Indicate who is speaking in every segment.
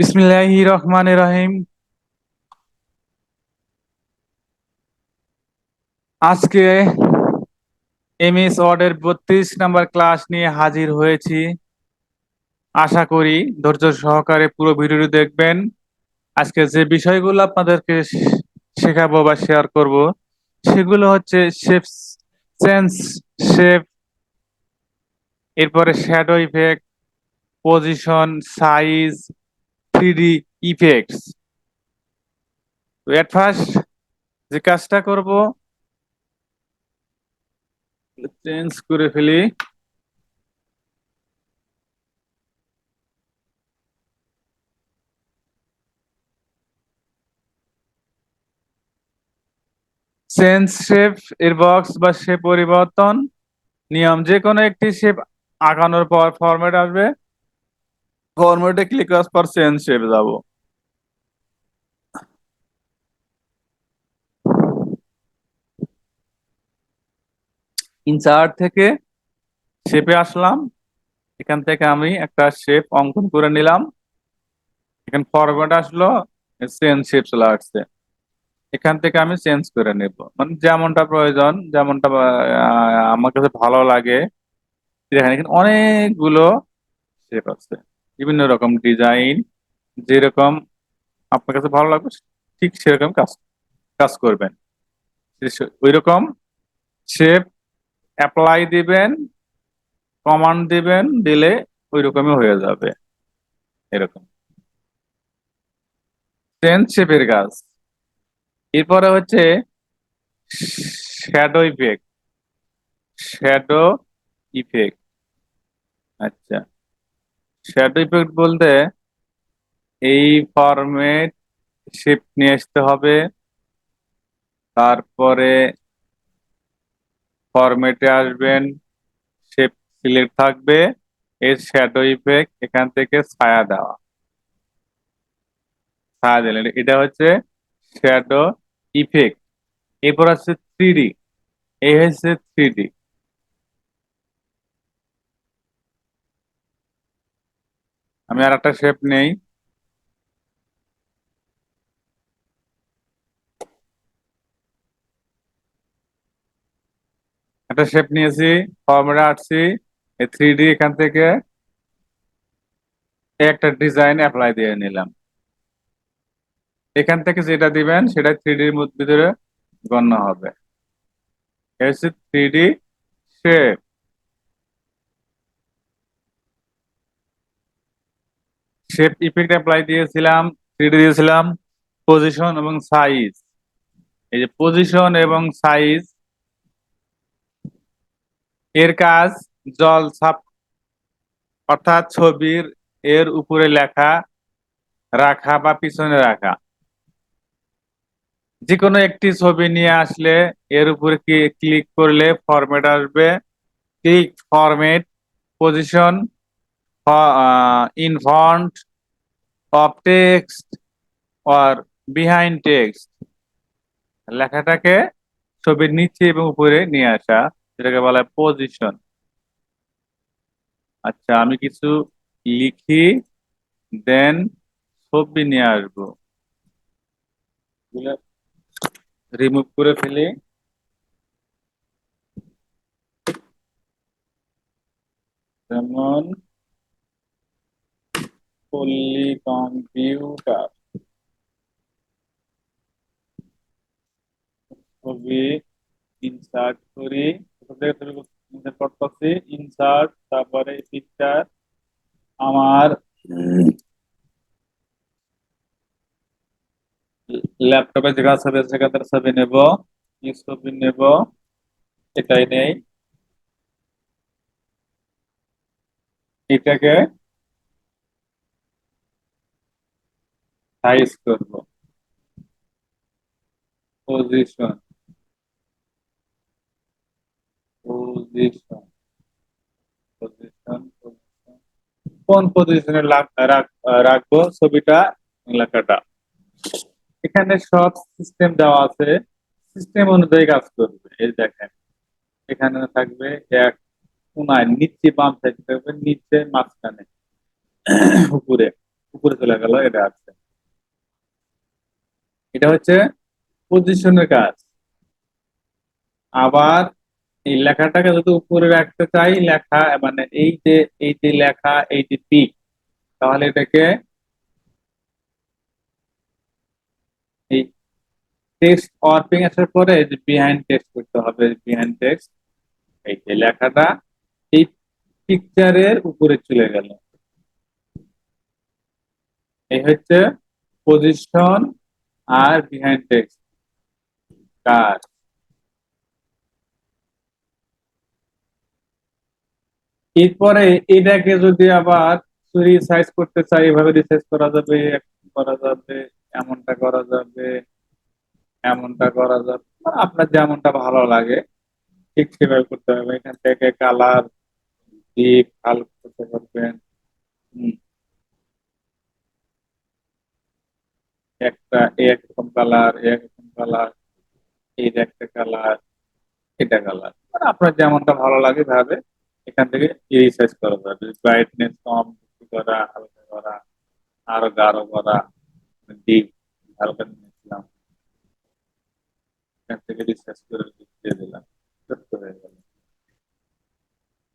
Speaker 1: বিসমিল্লাহি রহমান রহিম আজকে এমএস ওয়ার্ডের বত্রিশ নাম্বার ক্লাস নিয়ে হাজির হয়েছি। আশা করি ধৈর্য সহকারে পুরো ভিডিওটি দেখবেন। আজকে যে বিষয়গুলো আপনাদেরকে শেখাবো বা শেয়ার করব, সেগুলো হচ্ছে শেপ সেন্স শেপ এরপরে shadow effect position size three effects তো এট ফার্স্ট যে কাজটা করব চেঞ্জ করে ফেলি। চেঞ্জ শেপ এর বক্স বা শেপ পরিবর্তন, নিয়ম যে কোনো একটি শেপ আঁকানোর পর ফরম্যাট আসবে। ফরম্যাটে ক্লিক করার পর চেঞ্জ শেপ যাব। ইনসার্ট থেকে শেপে আসলাম। এখান থেকে আমি একটা শেপ অঙ্কন করে নিলাম। এখানে ফরম্যাট আসলো চেঞ্জ শেপ চলে আসছে। এখান থেকে আমি চেঞ্জ করে নেব। মানে যেমনটা প্রয়োজন, যেমনটা আমার কাছে ভালো লাগে। এখানে অনেকগুলো শেপ আছে। বিভিন্ন রকম ডিজাইন যেরকম আপনার কাছে ভালো লাগবে, ঠিক সেরকম কাজ কাজ করবেন। ওই রকম শেপ অ্যাপ্লাই দিবেন কমান্ড দিবেন, দিলে ওই রকমই হয়ে যাবে। এরকম। চেঞ্জ শেপের কাজ। এরপরে হচ্ছে শ্যাডো ইফেক্ট শ্যাডো ইফেক্ট আচ্ছা। শ্যাডো ইফেক্ট বলতে এই ফরম্যাট শেপ নিয়ে আসতে হবে। তারপরে ফরম্যাটে আসবেন শেপ সিলেক্ট থাকবে, এর শ্যাডো ইফেক্ট এখান থেকে ছায়া দেওয়া। ছায়া দিলেন। এটা হচ্ছে শ্যাডো ইফেক্ট এরপর আছে থ্রি ডি এই হচ্ছে থ্রি আমি আর একটা শেপ নেই। একটা শেপ নিয়েছি ফর্মুলা আটছি, এই থ্রি ডি এখান থেকে একটা ডিজাইন অ্যাপ্লাই দিয়ে নিলাম। এখান থেকে যেটা দিবেন সেটা থ্রি ডির ভিতরে গণ্য হবে। Three D shape shape effect apply দিয়েছিলাম থ্রি ডি দিয়েছিলাম পজিশন এবং সাইজ এই যে পজিশন এবং সাইজ এর কাজ জল ছাপ, অর্থাৎ ছবির এর উপরে লেখা, রাখা বা পিছনে রাখা। যে কোনো একটি ছবি নিয়ে আসলে এর উপরে ক্লিক করলে ফরম্যাট আসবে? Click format position in front of text or behind text লেখাটাকে ছবির নিচে এবং উপরে নিয়ে আসা, যেটাকে বলা হয় পজিশন আচ্ছা আমি কিছু লিখি দেন ছবি নিয়ে আসব। রিমুভ করে ফেলি। যেমন পল্লী কম্পিউটার ছবি ইনসার্ট করি করতেছি ইনসার্ট তারপরে পিকচার আমার ল্যাপটপে যেখানে ছবি আছে, সেখান ছবি নেব। ছবি নেব। এটাই নেই। এটাকে সাইজ করব পজিশন পজিশন পজিশন কোন পজিশনে রাখব? ছবিটা, লেখাটা। এখানে সব সিস্টেম দেওয়া আছে। সিস্টেম অনুযায়ী কাজ করবে। এই দেখেন, এখানে থাকবে এক কোনায়, নিচে বাম সাইড থাকবে নিচে মাঝখানে। উপরে উপরে চলে গেল, এটা আছে। এটা হচ্ছে পজিশনের কাজ। আবার এই লেখাটাকে যদি উপরে রাখতে চাই, লেখা মানে এই যে এই যে লেখা, এই যে পিক তাহলে এটাকে এই টেক্সট ওয়ার্পিং আসার পরে যে বিহাইন্ড টেক্সট করতে হবে বিহাইন্ড টেক্সট এই যে লেখাটা এই পিকচারের উপরে চলে গেল। এই হচ্ছে পজিশন আর বিহাইন্ড টেক্সট কাজ। এরপরে এটাকে যদি আবার রিসাইজ করতে চাই এভাবে রিসাইজ করা যাবে করা যাবে এমনটা করা যাবে এমনটা করা যাবে আপনার যেমনটা ভালো লাগে ঠিক সেভাবে করতে হবে এখান থেকে কালার ডিপ হালকা করতে পারবেন। হুম, একটা একরকম কালার একরকম কালার এই একটা কালার এটা কালার মানে আপনার যেমনটা ভালো লাগে ভাবে, এখান থেকে রিসাইজ করা যাবে ব্রাইটনেস কম, বেশি করা, হালকা করা, আরও গাঢ় করা ডিপ হালকা নিয়েছিলাম, এখান থেকে রিসার্চ করে দিয়ে দিলাম হয়ে গেল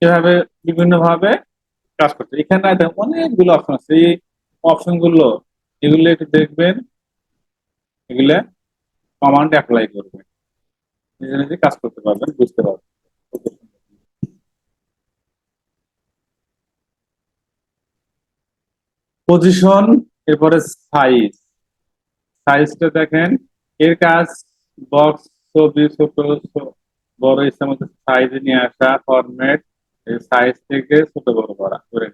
Speaker 1: এভাবে বিভিন্ন ভাবে কাজ করতে এখানে অনেকগুলো অপশন আছে। এই অপশনগুলো, এগুলো একটু দেখবেন এগুলা কমান্ড অ্যাপ্লাই করবেন নিজে নিজে কাজ করতে পারবেন, বুঝতে পারবেন। পজিশন এরপরে সাইজ সাইজটা দেখেন, এর কাজ বক্স ছবি, ছোট বড় মতো সাইজে নিয়ে আসা ফরম্যাট সাইজ থেকে ছোট বড় করা করে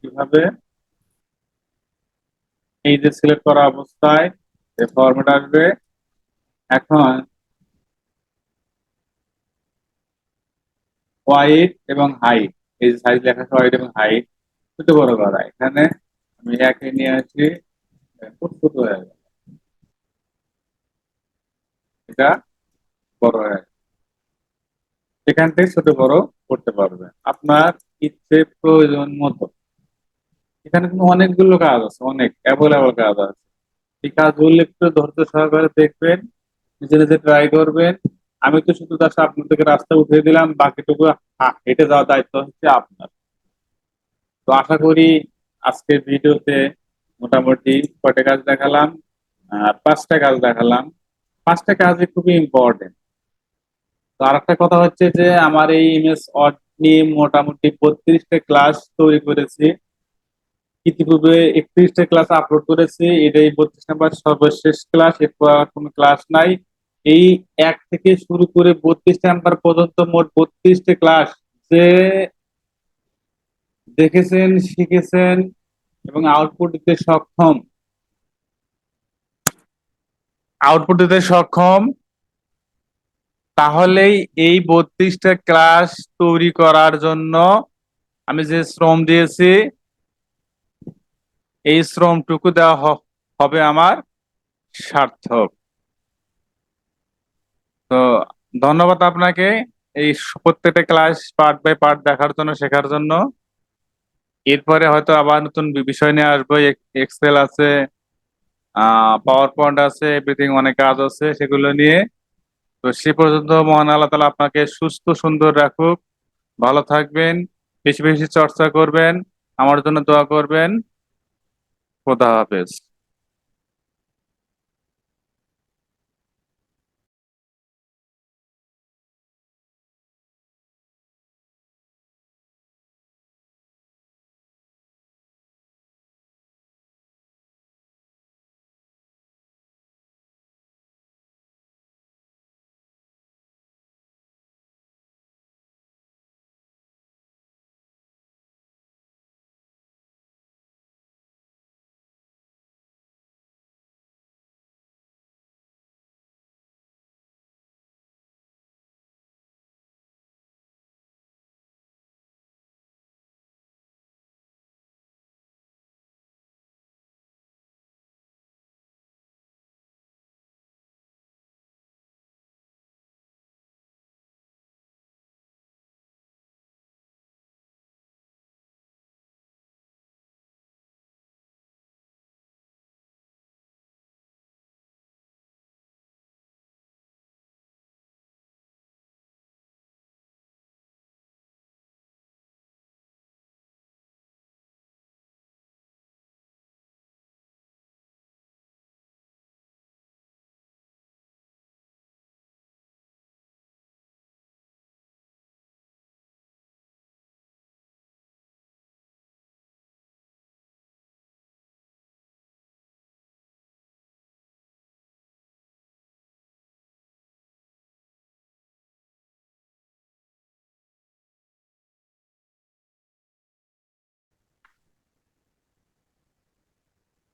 Speaker 1: কীভাবে? এই যে সিলেক্ট করা অবস্থায় ফরম্যাট আসবে এখন ওয়াইড এবং হাইট এই যে সাইজ লেখা ওয়াইড এবং হাইট ছোট বড় করা। এখানে আমি একে নিয়ে আসি, খুব ছোট হয়ে গেল এটা বড় হয়ে এখান থেকে ছোট বড় করতে পারবে। আপনার ইচ্ছে প্রয়োজন মতো। এখানে কিন্তু অনেকগুলো কাজ আছে, অনেক অ্যাভেলেবল কাজ আছে। এই কাজগুলো একটু ধৈর্য সহকারে দেখবেন, নিজে নিজে ট্রাই করবেন। আমি তো শুধু তার আপনাদেরকে রাস্তা উঠিয়ে দিলাম, বাকিটুকু হেঁটে যাওয়ার দায়িত্ব হচ্ছে আপনার। তো আশা করি আজকের ভিডিওতে মোটামুটি কয়টা কাজ দেখালাম? পাঁচটা কাজ দেখালাম। পাঁচটা কাজই খুবই ইম্পর্টেন্ট তো আর একটা কথা হচ্ছে যে, আমার এই ইমেজ অড নিয়ে মোটামুটি বত্রিশটা ক্লাস তৈরি করেছি। ইতিপূর্বে একত্রিশটা ক্লাস আপলোড করেছি। এটাই বত্রিশ নাম্বার সর্বশেষ ক্লাস এরপর কোনো ক্লাস নাই। এই এক থেকে শুরু করে বত্রিশ নাম্বার পর্যন্ত মোট বত্রিশটা ক্লাস যে দেখেছেন, শিখেছেন এবং আউটপুট দিতে সক্ষম। আউটপুট দিতে সক্ষম। তাহলেই এই বত্রিশটা ক্লাস তৈরি করার জন্য আমি যে শ্রম দিয়েছি এই শ্রমটুকু দেওয়া হবে আমার সার্থক। তো ধন্যবাদ আপনাকে এই প্রত্যেকটা ক্লাস পার্ট বাই পার্ট দেখার জন্য, শেখার জন্য। এরপরে হয়তো আবার নতুন বিষয় নিয়ে আসব। এক্সেল আছে পাওয়ার পয়েন্ট আছে এভরিথিং অনেক কাজ আছে সেগুলো নিয়ে। তো সে পর্যন্ত মহান আল্লাহ তালা আপনাকে সুস্থ, সুন্দর রাখুক। ভালো থাকবেন, বেশি বেশি চর্চা করবেন, আমার জন্য দোয়া করবেন। rodáveis.